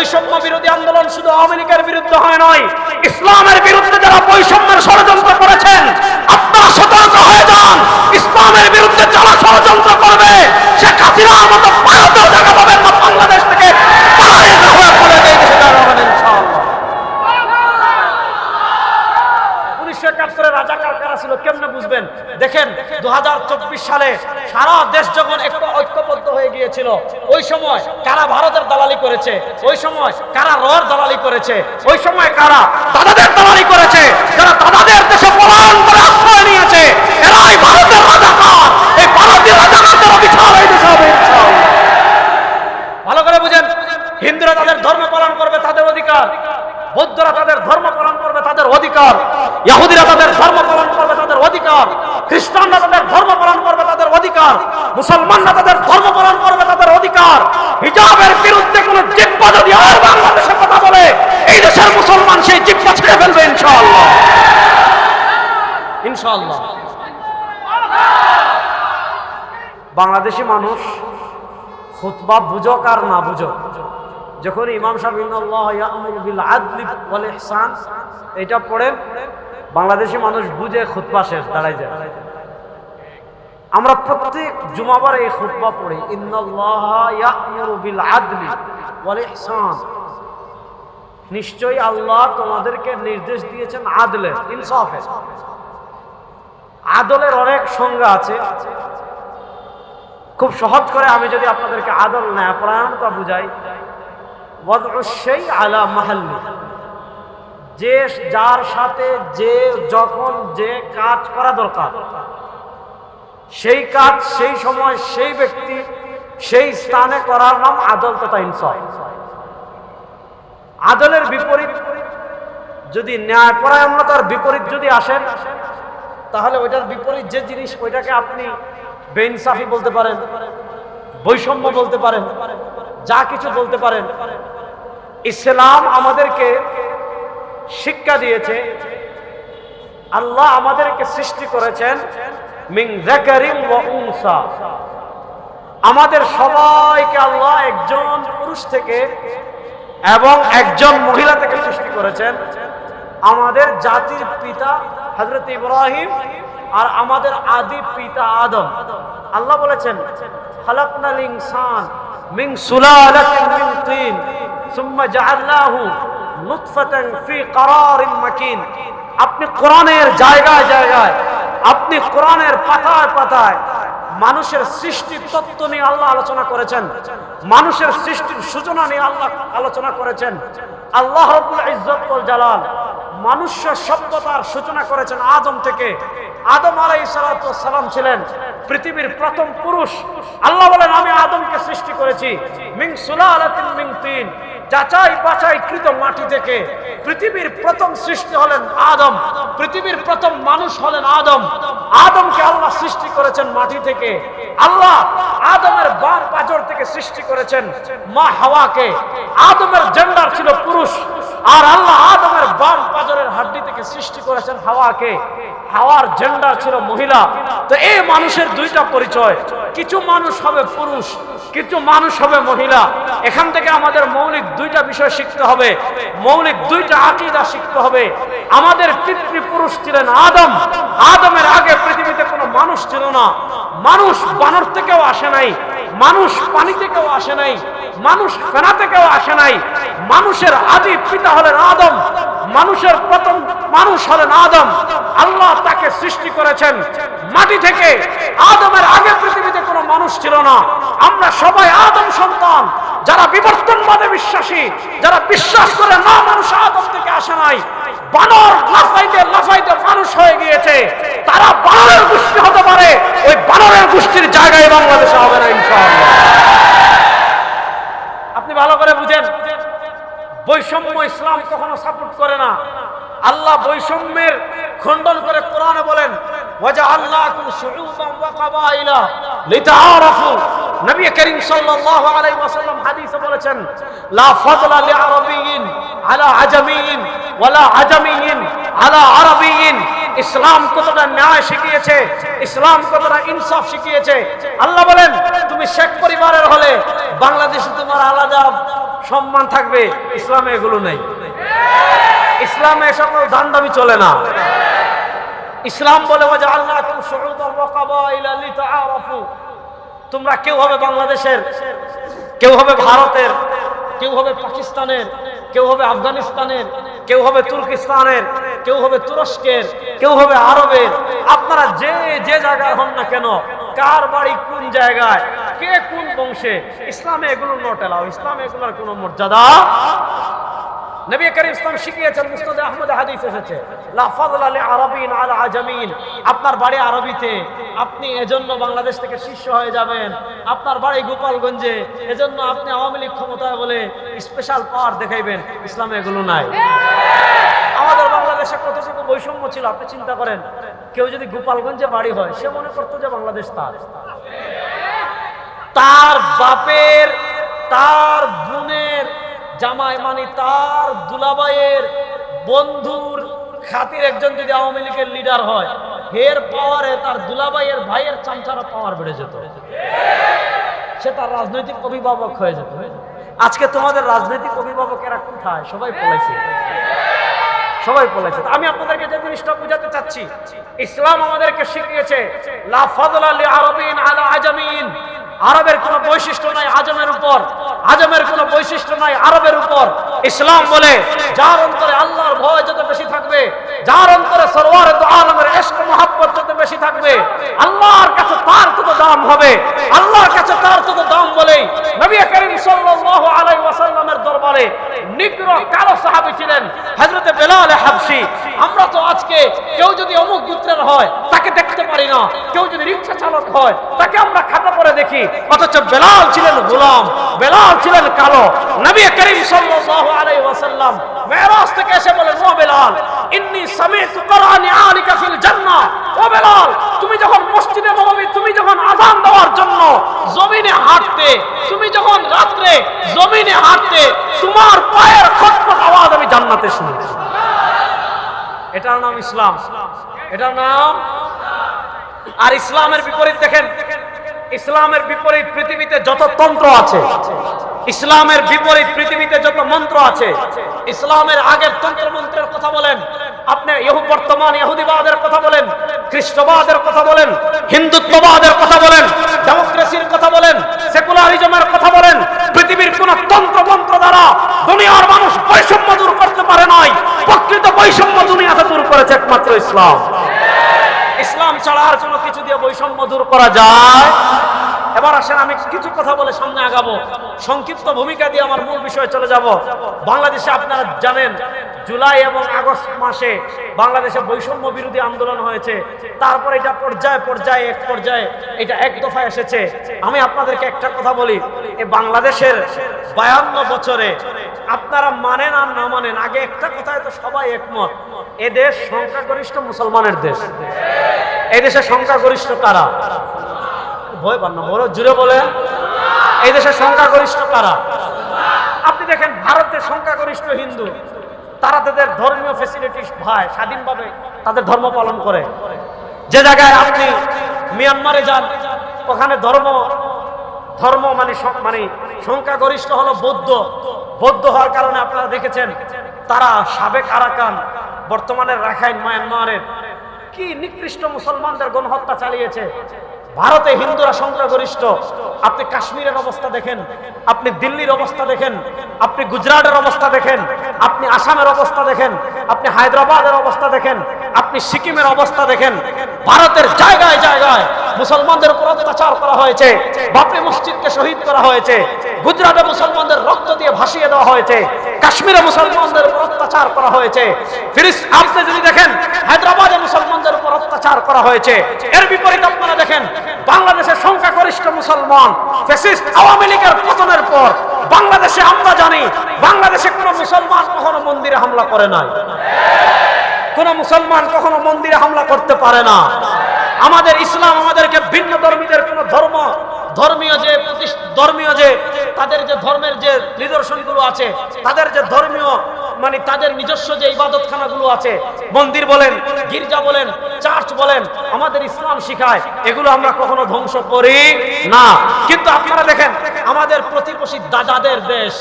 বৈষম্য বিরোধী আন্দোলন শুধু আমেরিকার বিরুদ্ধে হয় নয়, ইসলামের বিরুদ্ধে যারা বৈষম্যের ষড়যন্ত্র করেছেন, আপনারা সতর্ক হয়ে যান। ইসলামের বিরুদ্ধে যারা ষড়যন্ত্র করবে সে হাসিনার মতো ভারতেও জায়গা পাবেন না, বাংলাদেশ থেকে পড়ে দেশে ইনশাআল্লাহ রাজাকার কারা ছিল কেমনে বুঝবেন? দেখেন দু সালে সারা দেশ যখন একটু ঐক্যবদ্ধ হয়ে গিয়েছিল, ওই সময় কারা ভারতের দালালি করেছে? ওই সময় কারা রর দালালি করেছে? ওই সময় কারা দাদাদের দালালি করেছে? যারা দাদাদের দেশে করে আশ্রয় নিয়েছে, এরাই ভারতের এই ভারতীয় রাজাকারদের ভালো করে বুঝেন, হিন্দুরা তাদের ধর্ম পালন করবে, তাদের অধিকার। বৌদ্ধরা তাদের ধর্ম পালন করবে, তাদের অধিকার। ইহুদিরা তাদের ধর্ম পালন করবে, তাদের অধিকার। খ্রিস্টানরা তাদের ধর্ম পালন করবে, তাদের অধিকার। মুসলমানরা তাদের ধর্ম পালন করবে, তাদের অধিকার। হিজাবের বিরুদ্ধে কোন জিব্বা যদি আর বাংলাদেশে কথা বলে, এই দেশের মুসলমান সেই জিব্বা ছেড়ে ফেলবে, ইনশাআল্লাহ। ইনশাআল্লাহ। বাংলাদেশি মানুষ খুতবা বুঝক আর না বুঝক। যখন ইমাম সাহেব ইন্নাল্লাহ ইয়া'মুরু বিল আদলি ওয়াল ইহসান এটা পড়েন বাংলাদেশি মানুষ বুঝে খুতবা শেষ দাঁড়াই যায়। আমরা প্রত্যেক জুমাবার এই খুতবা পড়ি আদলি নিশ্চয়ই আল্লাহ তোমাদেরকে নির্দেশ দিয়েছেন ইনসাফের। আদলের অনেক সংজ্ঞা আছে। খুব সহজ করে আমি যদি আপনাদেরকে আদল ন্যায়পরায়ণতা বুঝাই। সেই আলা মাহাল্লি। যে যার সাথে যে যখন যে কাজ করা দরকার, সেই কাজ সেই সময় সেই ব্যক্তি সেই স্থানে করার নাম আদল তথা ইনসাফ। আদলের বিপরীত যদি ন্যায়পরায়ণতার বিপরীত যদি আসেন তাহলে ওইটার বিপরীত যে জিনিস ওইটাকে আপনি বেইনসাফি বলতে পারেন, বৈষম্য বলতে পারেন, যা কিছু বলতে পারেন, ইসলাম আমাদেরকে শিক্ষা দিয়েছে। আল্লাহ আমাদেরকে সৃষ্টি করেছেন আমাদের সবাইকে আল্লাহ একজন পুরুষ থেকে এবং একজন মহিলা থেকে সৃষ্টি করেছেন। আমাদের জাতির পিতা হজরত ইব্রাহিম আর আমাদের আদি পিতা আদম। আল্লাহ বলেছেন, খালাকনাল ইনসান মিন সুলালাতিন মিন তিন, সুম্মা জাআলনাহু নুতফাতান ফি করারিন মাকিন। আপনি কোরআনের জায়গায় জায়গায়, আপনি কোরআনের পাতায় পাতায় মানুষের সৃষ্টির তত্ত্ব নিয়ে আল্লাহ আলোচনা করেছেন, মানুষের সৃষ্টির সূচনা নিয়ে আল্লাহ আলোচনা করেছেন। আল্লাহ রব্বুল ইজ্জত ওয়াল জালাল মানুষ্য সভ্যতার সূচনা করেছেন আদম থেকে। আদম আলাই ছিলেন পৃথিবীর প্রথম পুরুষ। আল্লাহ বলেন, আমি আদমকে সৃষ্টি করেছি। মিং সুলালাতিন মিং তিন। যাচাই বাছাই কৃত মাটি থেকে পৃথিবীর প্রথম সৃষ্টি হলেন আদম, পৃথিবীর প্রথম মানুষ হলেন আদম। আদমকে আল্লাহ সৃষ্টি করেছেন মাটি থেকে। আল্লাহ আদমের বাম পাজর থেকে সৃষ্টি করেছেন মা হাওয়াকে। আদমের জেন্ডার ছিল পুরুষ, আর আল্লাহ আদমের বাম পাজরের হাড্ডি থেকে সৃষ্টি করেছেন হাওয়াকে। হাওয়ার জেন্ডার ছিল মহিলা। তো এই মানুষের দুইটা পরিচয়, কিছু মানুষ হবে পুরুষ কিছু মানুষ হবে মহিলা। এখান থেকে আমাদের মৌলিক দুইটা বিষয় শিখতে হবে। মৌলিক দুইটা আকিদা শিখতে হবে। আমাদের পিতৃপুরুষ ছিলেন আদম। আদমের আগে পৃথিবীতে কোনো মানুষ ছিল না। মানুষ বানর থেকেও আসে নাই। মানুষ পানি থেকেও আসে নাই। মানুষ ফেনা থেকেও আসে নাই। মানুষের আদি পিতা হলেন আদম। মানুষের প্রথম মানুষ হলেন আদম। আল্লাহ তাকে সৃষ্টি করেছেন। মাটি থেকে আদমের আগে পৃথিবীতে কোনো মানুষ ছিল না। আমরা সবাই আদম সন্তান। যারা বিবর্তনবাদে বিশ্বাসী, যারা বিশ্বাস করে না মানুষ আদম থেকে আসে নাই, বানর লাফাইতে লাফাইতে মানুষ হয়ে গিয়েছে। তারা বানরের গোষ্ঠী হতে পারে, ওই বানরের গোষ্ঠীর জায়গায় বাংলাদেশে হবে না, ইনশাআল্লাহ। আপনি ভালো করে বুঝেন, বৈষম্য ইসলাম কখনো সাপোর্ট করে না। আল্লাহ বৈষম্যের খণ্ডন করে কোরআনে বলেন হাদিসে বলেছেন আলা আলা ইসলাম কতটা ন্যায় শিখিয়েছে, ইসলাম কতটা ইনসাফ শিখিয়েছে। আল্লাহ বলেন, তুমি শেখ পরিবারের হলে বাংলাদেশে তোমার আলাদা সম্মান থাকবে, ইসলামে এগুলো নেই। ইসলামে দান দামি চলে না। ইসলাম বলে তোমরা কেউ হবে বাংলাদেশের, কেউ হবে ভারতের, কেউ হবে পাকিস্তানের, কেউ হবে আফগানিস্তানের, কেউ হবে তুর্কিস্তানের, কেউ হবে তুরস্কের, কেউ হবে আরবের। আপনারা যে যে জায়গায় হন না কেন, কার বাড়ি কোন জায়গায়, কে কোন বংশে, ইসলামে এগুলো নট এলাও ইসলামে এগুলোর কোনো মর্যাদা নবী করিম ইসলাম শিখিয়েছেন আহমদ হাদিস এসেছে। আপনার বাড়ি আরবিতে, আপনি এজন্য বাংলাদেশ থেকে হয়ে যাবেন। আপনার বাড়ি গোপালগঞ্জে, এজন্য আপনি আওয়ামী লীগ ক্ষমতায় বলে স্পেশাল পাওয়ার দেখাইবেন। ইসলামে এগুলো নাই। আমাদের বাংলাদেশে কতটুকু বৈষম্য ছিল, আপনি চিন্তা করেন? কেউ যদি গোপালগঞ্জে বাড়ি হয়, সে মনে করতো যে বাংলাদেশ তার। তার বাপের, তার বোনের জামাই মানে তার দুলাবাইয়ের বন্ধুর খাতির একজন যদি আওয়ামী লীগের লিডার হয়, হের পাওয়ারে তার দুলাবাইয়ের ভাইয়ের চামচারা পাওয়ার বেড়ে যেত। সে তার রাজনৈতিক অভিভাবক হয়ে যেত। আজকে তোমাদের রাজনৈতিক অভিভাবকেরা কোথায়? সবাই পলাইছে। সবাই পলাইছে। আমি আপনাদেরকে যে জিনিসটা বোঝাতে চাচ্ছি, ইসলাম আমাদেরকে শিখিয়েছে, লা ফাদলা আরাবিন আলা আজামিন। আরবের কোনো বৈশিষ্ট্য নাই আজমের উপর। আজমের কোনো বৈশিষ্ট্য নাই আরবের উপর। ইসলাম বলে, যার অন্তরে আল্লাহর ভয় যত বেশি থাকবে, যার অন্তরে সরওয়ার তো আলমের ইশক মোহাব্বত যত বেশি থাকবে, আল্লাহর কাছে তার তত দাম হবে। আল্লাহর কাছে তার তত দাম বলেই নবী করিম সাল্লাল্লাহু আলাইহি ওয়াসাল্লামের দরবারে নিগ্র কালো সাহাবী ছিলেন, হযরত বেলাল হাবশি। আমরা তো আজকে কেউ যদি অমুক গোত্রের হয়, তাকে দেখতে পারি না। কেউ যদি রিক্সা চালক হয়, তাকে আমরা খাতা পরে দেখি। অথচ বেলাল ছিলেন গোলাম, বেলাল ছিলেন কালো। নবী করিম সাল্লাল্লাহু আলাইহি ওয়াসাল্লাম মেরাজ থেকে এসে বলেন, ও বেলাল, ইন্নী সামিতু কুরআনি আলিকা ফিল জান্নাহ। ও বেলাল, তুমি যখন মসজিদে নববী তুমি যখন আযান দেওয়ার জন্য জমিনে হাঁটতে, তুমি যখন রাত্রে জমিনে হাঁটতে, তোমার পায়ের খটখট আওয়াজ আমি জান্নাতে শুনেছি। এটার নাম ইসলাম। এটার নাম আর ইসলামের বিপরীত দেখেন, ইসলামের বিপরীত পৃথিবীতে যত তন্ত্র আছে, ইসলামের বিপরীত পৃথিবীতে যত মন্ত্র আছে, ইসলামের আগের তন্ত্র মন্ত্রের কথা বলেন আপনি ইহু বর্তমান ইহুদিবাদের কথা বলেন, খ্রিস্টবাদের কথা বলেন, হিন্দুত্ববাদের কথা বলেন, ডেমোক্রেসির কথা বলেন, সেকুলারিজমের কথা বলেন, পৃথিবীর কোন তন্ত্র মন্ত্র দ্বারা দুনিয়ার মানুষ বৈষম্য দূর করতে পারে নাই। প্রকৃত বৈষম্য দুনিয়াতে দূর করেছে একমাত্র ইসলাম। ছাড়া আর কিছু দিয়ে বৈষম্য দূর করা যায়। এবার আসেন, আমি কিছু কথা বলে সামনে আগাবো। সংক্ষিপ্ত ভূমিকা দিয়ে আমার মূল বিষয়ে চলে যাব। বাংলাদেশে আপনারা জানেন, জুলাই এবং আগস্ট মাসে বাংলাদেশে বৈষম্য বিরোধী আন্দোলন হয়েছে। তারপর এটা পর্যায়ে পর্যায়ে, এক পর্যায়ে এটা এক দফায় এসেছে। আমি আপনাদেরকে একটা কথা বলি এই বাংলাদেশের বায়ান্ন বছরে আপনারা মানেন আর না মানেন, আগে একটা কথায় তো সবাই একমত, এ দেশ সংখ্যাগরিষ্ঠ মুসলমানের দেশ। এই দেশে সংখ্যাগরিষ্ঠ কারা? ভয় পান না বড় জুড়ে বলেন এই দেশের সংখ্যাগরিষ্ঠ কারা? আপনি দেখেন ভারতের সংখ্যাগরিষ্ঠ হিন্দু। তারা তাদের ধর্মীয় ফেসিলিটি ভাই, স্বাধীনভাবে তাদের ধর্ম পালন করে। যে জায়গায় আপনি মিয়ানমারে যান, ওখানে ধর্ম ধর্ম মানে মানে সংখ্যাগরিষ্ঠ হলো বৌদ্ধ। বৌদ্ধ হওয়ার কারণে আপনারা দেখেছেন, তারা সাবেক আরাকান, বর্তমানে রাখাইন, মায়ানমারের কি নিকৃষ্ট মুসলমানদের গণহত্যা চালিয়েছে? ভারতে হিন্দুরা সংখ্যাগরিষ্ঠ। আপনি কাশ্মীরের অবস্থা দেখেন, আপনি দিল্লির অবস্থা দেখেন, আপনি গুজরাটের অবস্থা দেখেন, আপনি আসামের অবস্থা দেখেন, আপনি হায়দ্রাবাদের অবস্থা দেখেন, আপনি সিকিমের অবস্থা দেখেন। ভারতের জায়গায় জায়গায় মুসলমানদের উপর অত্যাচার করা হয়েছে বাবরি মসজিদকে শহীদ করা হয়েছে। গুজরাটে মুসলমানদের রক্ত দিয়ে ভাসিয়ে দেওয়া হয়েছে। কাশ্মীরে মুসলমানদের উপর অত্যাচার করা হয়েছে। আপনি যদি দেখেন, হায়দ্রাবাদে মুসলমানদের উপর অত্যাচার করা হয়েছে। এর বিপরীত আপনারা দেখেন বাংলাদেশের সংখ্যাগরিষ্ঠ মুসলমান ফ্যাসিস্ট আওয়ামী লীগের পতনের পর বাংলাদেশে আমরা জানি, বাংলাদেশে কোনো মুসলমান কখনো মন্দিরে হামলা করে নাই। কোন মুসলমান কখনো মন্দিরে হামলা করতে পারে না। আমাদের ইসলাম আমাদেরকে ভিন্ন ধর্মীদের কোন ধর্ম, ধর্মীয় যে ধর্মীয় যে, তাদের যে ধর্মের যে নিদর্শনগুলো আছে, তাদের যে ধর্মীয় মানে তাদের নিজস্ব যে ইবাদতখানাগুলো আছে, মন্দির বলেন, গির্জা বলেন, চার্চ বলেন, আমাদের ইসলাম শিখায়, এগুলো আমরা কখনো ধ্বংস করি না। কিন্তু আপনারা দেখেন আমাদের প্রতিবেশী দাদাদের দেশ,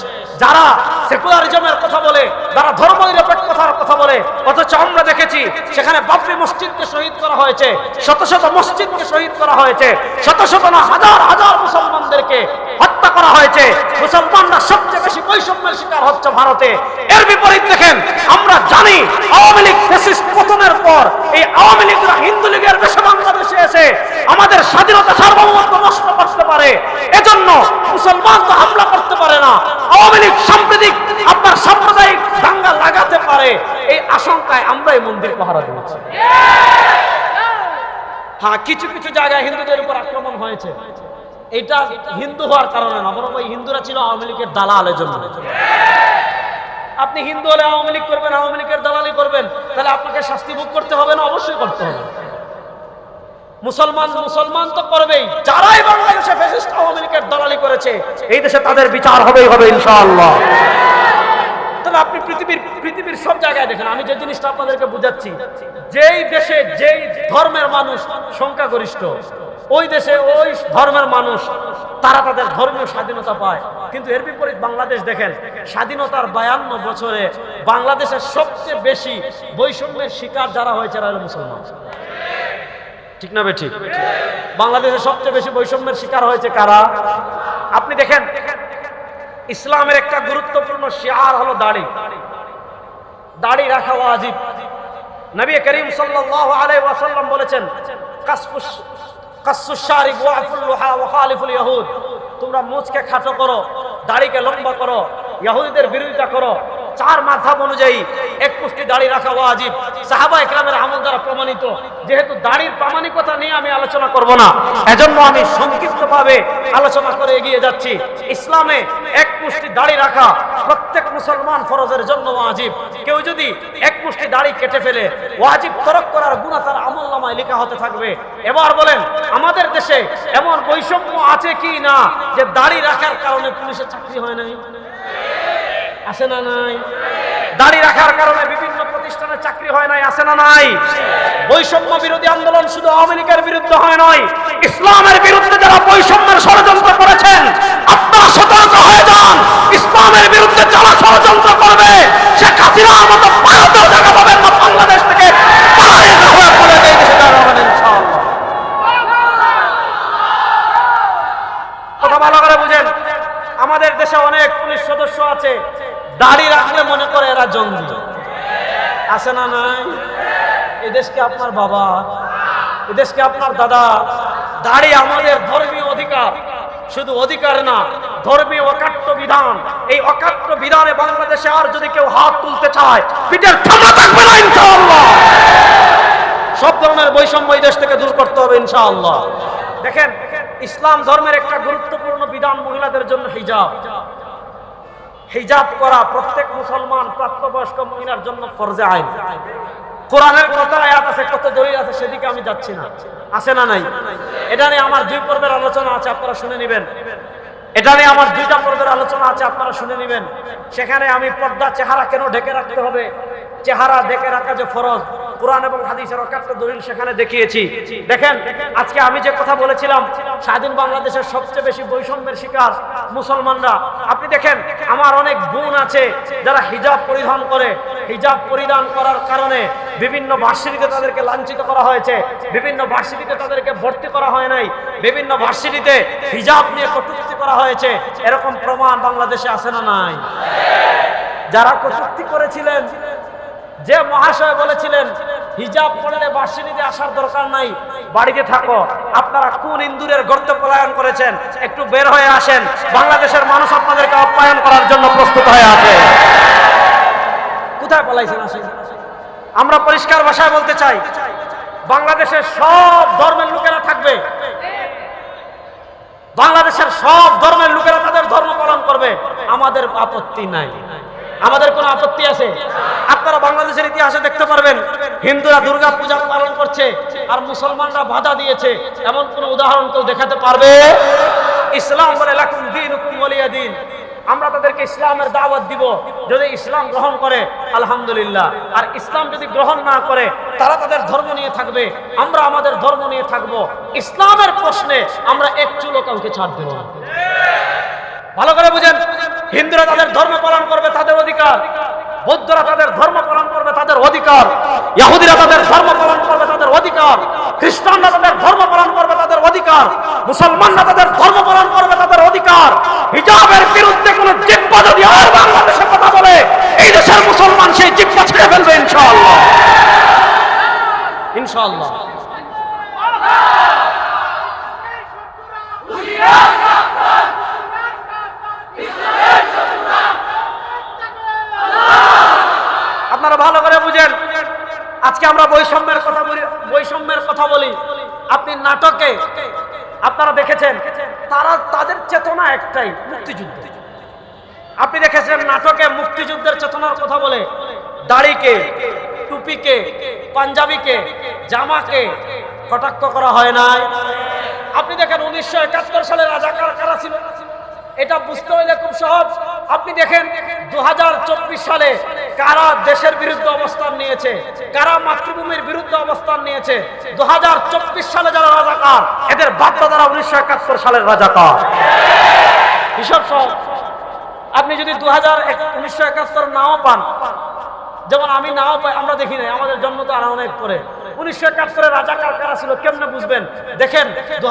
যারা সেকুলারিজমের কথা বলে, যারা ধর্ম নিরপেক্ষতার কথা বলে, অথচ আমরা দেখেছি সেখানে বাবরি মসজিদকে শহীদ করা হয়েছে, শত শত মসজিদকে শহীদ করা হয়েছে, শত শত না হাজার হাজার মুসলমানদেরকে হত্যা করা হয়েছে। মুসলমানরা সবচেয়ে বেশি বৈষম্যের শিকার হচ্ছে ভারতে। এর বিপরীত দেখেন, আমরা জানি আওয়ামী লীগ ফ্যাসিস্ট পতনের পর এই আওয়ামী লীগরা হিন্দু লীগের বেশে বাংলাদেশে এসে আমাদের স্বাধীনতা সার্বভৌমত্ব নষ্ট করতে পারে। মুসলমান তো হামলা করতে পারে না। আওয়ামী লীগ সাম্প্রতিক আপনার সাম্প্রদায়িক দাঙ্গা লাগাতে পারে। এই আশঙ্কায় আমরা এই মন্দির পাহারা দিয়েছি। হ্যাঁ কিছু কিছু জায়গায় হিন্দুদের উপর আক্রমণ হয়েছে। এটা হিন্দু হওয়ার কারণে না, বরং ওই হিন্দুরা ছিল আওয়ামী লীগের দালালের জন্য। আপনি হিন্দু হলে আওয়ামী লীগ করবেন, আওয়ামী লীগের দালালি করবেন, তাহলে আপনাকে শাস্তি ভোগ করতে হবে না? অবশ্যই করতে হবে। মুসলমান মুসলমান তো করবেই। যারাই বাংলাদেশে ফ্যাসিস্ট আওয়ামী লীগের দালালি করেছে, এই দেশে তাদের বিচার হবেই, হবে ইনশাআল্লাহ। তবে আপনি পৃথিবীর পৃথিবীর সব জায়গায় দেখেন, আমি যে জিনিসটা আপনাদেরকে বুঝাচ্ছি, যেই দেশে যেই ধর্মের মানুষ সংখ্যাগরিষ্ঠ, ওই দেশে ওই ধর্মের মানুষ, তারা তাদের ধর্মীয় স্বাধীনতা পায়। কিন্তু এর বিপরীত বাংলাদেশ দেখেন, স্বাধীনতার বায়ান্ন বছরে বাংলাদেশের সবচেয়ে বেশি বৈষম্যের শিকার যারা হয়েছে তারা মুসলমান। ঠিক না ঠিক? বাংলাদেশের সবচেয়ে বেশি বৈষম্যের শিকার হয়েছে কারা? আপনি দেখেন, ইসলামের একটা গুরুত্বপূর্ণ শিয়ার হলো দাড়ি। দাড়ি রাখা ওয়াজিব। নবী করিম সাল্লাল্লাহু আলাইহি ওয়াসাল্লাম বলেছেন, কাসফুস কাসুস শারিব ওয়াফুল লুহা ওয়া খালিফুল ইয়াহুদ। তোমরা মুচকে খাটো করো, দাড়িকে লম্বা করো ইহুদিদের বিরোধিতা করো। চার মাযহাব অনুযায়ী এক মুষ্টি দাড়ি রাখা ওয়াজিব। সাহাবা একরামের আমল দ্বারা প্রমাণিত। যেহেতু দাড়ির প্রামাণিকতা নিয়ে আমি আলোচনা করব না, এজন্য আমি সংক্ষিপ্তভাবে আলোচনা করে এগিয়ে যাচ্ছি। ইসলামে এক মুষ্টি দাড়ি রাখা প্রত্যেক মুসলমান ফরজের জন্য ওয়াজিব। কেউ যদি এক মুষ্টি দাড়ি কেটে ফেলে, ওয়াজিব তরক করার গুণা তার আমল নামায় লেখা হতে থাকবে। এবার বলেন, আমাদের দেশে এমন বৈষম্য আছে কি না যে দাড়ি রাখার কারণে পুলিশের চাকরি হয় নাই? আসে না নাই? দাড়ি রাখার কারণে বিভিন্ন প্রতিষ্ঠানে চাকরি হয় নাই, আসে না নাই? বৈষম্য বিরোধী আন্দোলন শুধু আমেরিকার বিরুদ্ধে হয় নয় ইসলামের বিরুদ্ধে যারা বৈষম্যের ষড়যন্ত্র করেছেন, আপনারা সতর্ক হয়ে যান। ইসলামের বিরুদ্ধে যারা ষড়যন্ত্র করবে শেখ হাসিনার মতো ভারতেও জায়গা পাবেন না বাংলাদেশ থেকে তারাই হয়ে পড়ে এই দেশে জায়গা পাবেন ইনশাআল্লাহ। কথা ভালো করে বুঝেন আমাদের দেশে অনেক পুলিশ সদস্য আছে দাড়ি রাখলে মনে করে এরা জঙ্গি আছে না নাই? এদেশকে আপনার বাবা, এদেশকে আপনার দাদা দাড়ি আমাদের ধর্মীয় অধিকার। শুধু অধিকার না, ধর্মীয় অকাট্য বিধান। এই অকাট্য বিধানে বাংলাদেশে আর যদি কেউ হাত তুলতে চায়, পিঠের ঠান্ডা থাকবে না, ইনশাআল্লাহ। সব ধরনের বৈষম্য এই দেশ থেকে দূর করতে হবে, ইনশাআল্লাহ। দেখেন, ইসলাম ধর্মের একটা গুরুত্বপূর্ণ বিধান মহিলাদের জন্য হিজাব। হিজাব করা প্রত্যেক মুসলমান প্রাপ্তবয়স্ক মহিলার জন্য ফরজে আইন। কোরআনের কত আয়াত আছে, কত দলিল আছে সেদিকে আমি যাচ্ছি না। আছে না নাই? এটা নিয়ে আমার দুই পর্বের আলোচনা আছে, আপনারা শুনে নেবেন। এটা নিয়ে আমার দুইটা পর্বের আলোচনা আছে, আপনারা শুনে নেবেন। সেখানে আমি পর্দা চেহারা কেন ঢেকে রাখতে হবে? চেহারা ঢেকে রাখা যে ফরজ কোরআন এবং হাদিসের অকাত্য দলিল সেখানে দেখিয়েছি। দেখেন, আজকে আমি যে কথা বলেছিলাম, স্বাধীন বাংলাদেশের সবচেয়ে বেশি বৈষম্যের শিকার মুসলমানরা। আপনি দেখেন, আমার অনেক বোন আছে যারা হিজাব পরিধান করে। হিজাব পরিধান করার কারণে বিভিন্ন ভার্সিটিতে তাদেরকে লাঞ্ছিত করা হয়েছে, বিভিন্ন ভার্সিটিতে তাদেরকে ভর্তি করা হয় নাই, বিভিন্ন ভার্সিটিতে হিজাব নিয়ে কটূক্তি করা হয়েছে। এরকম প্রমাণ বাংলাদেশে আছে না নাই? যারা কটূক্তি করেছিলেন যে মহাশয় বলেছিলেন, হিজাব পড়লে ভার্সিটিতে আসার দরকার নাই, বাড়িতে থাকো। আপনারা কোন ইন্দুরের গর্ত পলায়ন করেছেন? একটু বের হয়ে আসেন। বাংলাদেশের মানুষ আপনাদেরকে আপ্যায়ন করার জন্য প্রস্তুত হয়ে আছে। কোথায় পলাইছেন আসেন? আমরা পরিষ্কার ভাষায় বলতে চাই, বাংলাদেশের সব ধর্মের লোকেরা থাকবে। বাংলাদেশের সব ধর্মের লোকেরা তাদের ধর্ম পালন করবে। আমাদের আপত্তি নাই। আমাদের কোনো আপত্তি আছে? আপনারা বাংলাদেশের ইতিহাসে দেখতে পারবেন, হিন্দুরা দুর্গা পূজা পালন করছে আর মুসলমানরা বাধা দিয়েছে। এমন কোন উদাহরণ কেউ দেখাতে পারবে? ইসলাম বলে দিন। আমরা তাদেরকে ইসলামের দাওয়াত দিব। যদি ইসলাম গ্রহণ করে, আলহামদুলিল্লাহ। আর ইসলাম যদি গ্রহণ না করে, তারা তাদের ধর্ম নিয়ে থাকবে। আমরা আমাদের ধর্ম নিয়ে থাকব। ইসলামের প্রশ্নে আমরা এক চুলো কাউকে ছাড় দেব ভালো করে বুঝেন? হিন্দুরা তাদের ধর্ম পালন করবে, তাদের অধিকার। বৌদ্ধরা তাদের ধর্ম পালন করবে, তাদের অধিকার। ইহুদিরা তাদের ধর্ম পালন করবে, তাদের অধিকার। খ্রিস্টানরা তাদের ধর্ম পালন করবে, তাদের অধিকার। মুসলমানরা তাদের ধর্ম পালন করবে, তাদের অধিকার। হিজাবের বিরুদ্ধে কোন জিব্বা যদি আর বাংলাদেশে কথা বলে, এই দেশের মুসলমান সেই জিব্বা ছেড়ে ফেলবে, ইনশাআল্লাহ। ইনশাআল্লাহ। আপনারা ভালো করে বুঝেন। আজকে আমরা বৈষম্যের কথা বলি, বৈষম্যের কথা বলি। আপনি নাটকে, আপনারা দেখেছেন, তারা তাদের চেতনা একটাই, মুক্তিযুদ্ধ। আপনি দেখেছেন নাটকে মুক্তিযুদ্ধের চেতনার কথা বলে, দাড়িকে, টুপিকে, পাঞ্জাবিকে, জামাকে কটাক্ষ করা হয় নাই। আপনি দেখেন উনিশশো একাত্তর সালে রাজাকার কারা ছিল? এটা বুঝতে হইলে খুব সহজ। আপনি দেখেন দু হাজার চব্বিশ সালে কারা দেশের বিরুদ্ধে অবস্থান নিয়েছে? কারা মাতৃভূমির বিরুদ্ধে অবস্থান নিয়েছে? দু হাজার চব্বিশ সালে যারা রাজাকার, এদের বাপদাদারা উনিশশো একাত্তর সালের রাজাকার। হিসাব সহ, আপনি যদি দু হাজার উনিশশো একাত্তর নাও পান, যেমন আমি নাও পাই, আমরা দেখি নাই, আমাদের জন্ম তো আরও অনেক পরে। উনিশশো একাত্তরে রাজাকার কারা ছিল বুঝবেন? দেখেন দু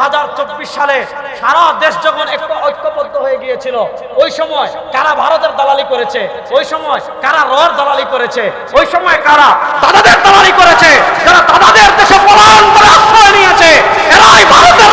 সালে সারা দেশ যখন একটু ঐক্যবদ্ধ হয়ে গিয়েছিল, ওই সময় কারা ভারতের দালালি করেছে? ওই সময় কারা রর দালালি করেছে? ওই সময় কারা দাদাদের দালালি করেছে? যারা আশ্রয় নিয়েছে, এরাই ভারতের